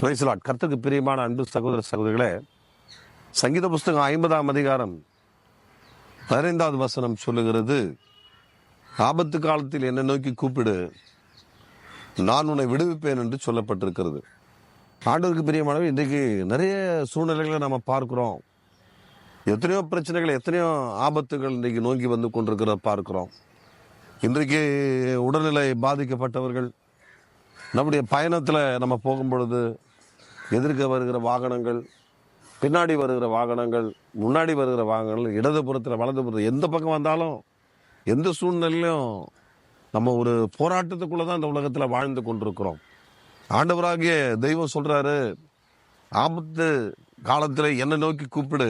பிரைசலாட் கர்த்தருக்கு பிரியமான அன்பு சகோதர சகோதரிகளே சங்கீத புஸ்தகம் ஐம்பதாம் அதிகாரம் பதினைந்தாவது வசனம் சொல்லுகிறது ஆபத்து காலத்தில் என்னை நோக்கி கூப்பிடு நான் உன்னை விடுவிப்பேன் என்று சொல்லப்பட்டிருக்கிறது. ஆண்டவருக்கு பிரியமானவர் இன்றைக்கு நிறைய சூழ்நிலைகளை நம்ம பார்க்குறோம். எத்தனையோ பிரச்சனைகள் எத்தனையோ ஆபத்துகள் இன்றைக்கு நோக்கி வந்து கொண்டிருக்கிறத பார்க்குறோம். இன்றைக்கு உடல்நிலை பாதிக்கப்பட்டவர்கள் நம்முடைய பயணத்தில் நம்ம போகும் பொழுது எதிர்க்க வருகிற வாகனங்கள் பின்னாடி வருகிற வாகனங்கள் முன்னாடி வருகிற வாகனங்கள் இடதுபுறத்தில் வலதுபுறத்தில் எந்த பக்கம் வந்தாலும் எந்த சூழ்நிலையிலும் நம்ம ஒரு போராட்டத்துக்குள்ளே தான் இந்த உலகத்தில் வாழ்ந்து கொண்டிருக்கிறோம். ஆண்டவராகிய தெய்வம் சொல்கிறாரு ஆபத்து காலத்தில் என்னை நோக்கி கூப்பிடு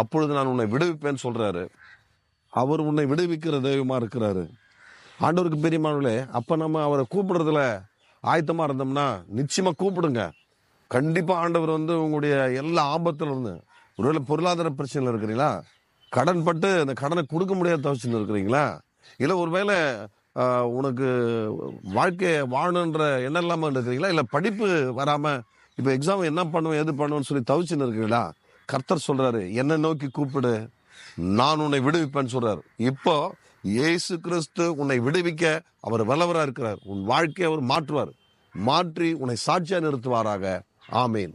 அப்பொழுது நான் உன்னை விடுவிப்பேன்னு சொல்கிறாரு அவர் உன்னை விடுவிக்கிற தெய்வமாக இருக்கிறாரு. ஆண்டவருக்கு பெரியமானவர்களே அப்போ நம்ம அவரை கூப்பிடுறதுல ஆயத்தமாக இருந்தோம்னா நிச்சயமாக கூப்பிடுங்க. கண்டிப்பாக ஆண்டவர் வந்து உங்களுடைய எல்லா ஆபத்துல இருந்து ஒருவேளை பொருளாதார பிரச்சனையில் இருக்கிறீங்களா? கடன் பட்டு அந்த கடனை கொடுக்க முடியாத தவச்சுன்னு இருக்கிறீங்களா? இல்லை ஒருவேளை உனக்கு வாழ்க்கையை வாழணுன்ற எண்ணம் இல்லாமல் இருக்கிறீங்களா? இல்லை படிப்பு வராமல் இப்போ எக்ஸாம் என்ன பண்ணுவேன் எது பண்ணுவேன்னு சொல்லி தவிச்சுன்னு இருக்கிறீங்களா? கர்த்தர் சொல்கிறாரு என்னை நோக்கி கூப்பிடு. நான் உன்னை விடுவிப்பேன்னு சொல்கிறார் இப்போ இயேசு கிறிஸ்து உன்னை விடுவிக்க அவர் வல்லவராக இருக்கிறார். உன் வாழ்க்கையை அவர் மாற்றுவார். மாற்றி உன்னை சாட்சியாக நிறுத்துவாராக. ஆமேன்